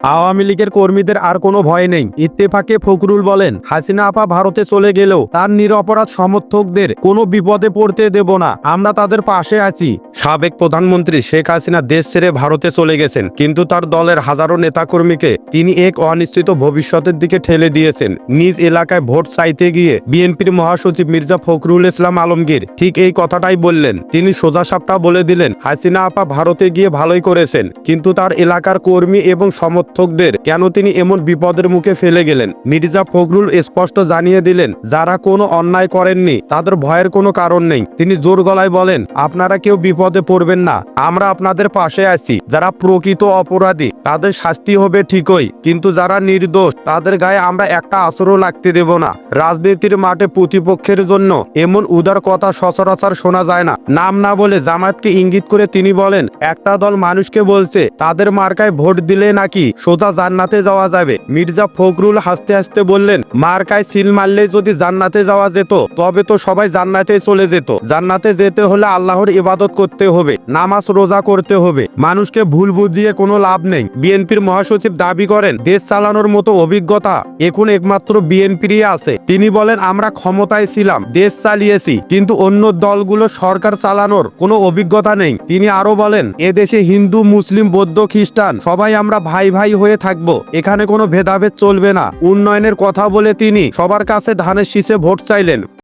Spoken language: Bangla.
আওয়ামী লীগের কর্মীদের আর কোনো ভয় নেই। ইত্তেফাকে ফখরুল বলেন, হাসিনা আপা ভারতে চলে গেলেও তার নিরপরাধ সমর্থকদের কোনো বিপদে পড়তে দেব না। আমরা তাদের পাশে আছি। সাবেক প্রধানমন্ত্রী শেখ হাসিনা দেশ ছেড়ে ভারতে চলে গেছেন, কিন্তু তার দলের হাজারো নেতাকর্মীকে তিনি এক অনিশ্চিত ভবিষ্যতের দিকে ঠেলে দিয়েছেন। নিজ এলাকায় ভোট চাইতে গিয়ে বিএনপির মহাসচিব মির্জা ফখরুল ইসলাম আলমগীর ঠিক এই কথাটাই বললেন। তিনি সোজা সাপটা বলে দিলেন, হাসিনা আপা ভারতে গিয়ে ভালোই করেছেন, কিন্তু তার এলাকার কর্মী এবং সমর্থকদের কেন তিনি এমন বিপদের মুখে ফেলে গেলেন? মির্জা ফখরুল স্পষ্ট জানিয়ে দিলেন, যারা কোনো অন্যায় করেননি, তাদের ভয়ের কোনো কারণ নেই। তিনি জোর গলায় বলেন, আপনারা কেউ বিপদে পড়বেন না। আমরা আপনাদের পাশে আছি। যারা প্রকৃত অপরাধী, তাদের শাস্তি হবে ঠিকই। কিন্তু যারা নির্দোষ, তাদের গায়ে আমরা একটা আসরও লাগতে দেব না। রাজনীতির মাঠে প্রতিপক্ষের জন্য এমন উদার কথা সচরাচর শোনা যায় না। নাম না বলে জামাতকে ইঙ্গিত করে তিনি বলেন, একটা দল মানুষকে বলছে, তাদের মার্কায় ভোট দিলে নাকি সোজা জান্নাতে যাওয়া যাবে। মির্জা ফখরুল হাসতে হাসতে বললেন মার্কায় সিল মারলে যদি জান্নাতে যাওয়া যেত, তবে তো সবাই জান্নাতে চলে যেত। জান্নাতে যেতে হলে আল্লাহর ইবাদত করতে হবে, নামাজ রোজা করতে হবে। মানুষকে ভুল বুঝিয়ে কোনো লাভ নেই। বিএনপির মহাসচিব দাবি করেন, দেশ চালানোর মতো অভিজ্ঞতা এখন একমাত্র বিএনপিরই আছে। তিনি বলেন, আমরা ক্ষমতায় ছিলাম, দেশ চালিয়েছি, কিন্তু অন্য দলগুলো সরকার চালানোর কোনো অভিজ্ঞতা নেই। তিনি আরও বলেন এদেশে হিন্দু, মুসলিম, বৌদ্ধ, খ্রিস্টান, সবাই আমরা ভাই ভাই ভাই হয়ে থাকব। এখানে কোনো ভেদাভেদ চলবে না। উন্নয়নের কথা বলে তিনি সবার কাছে ধানের শীষে ভোট চাইলেন।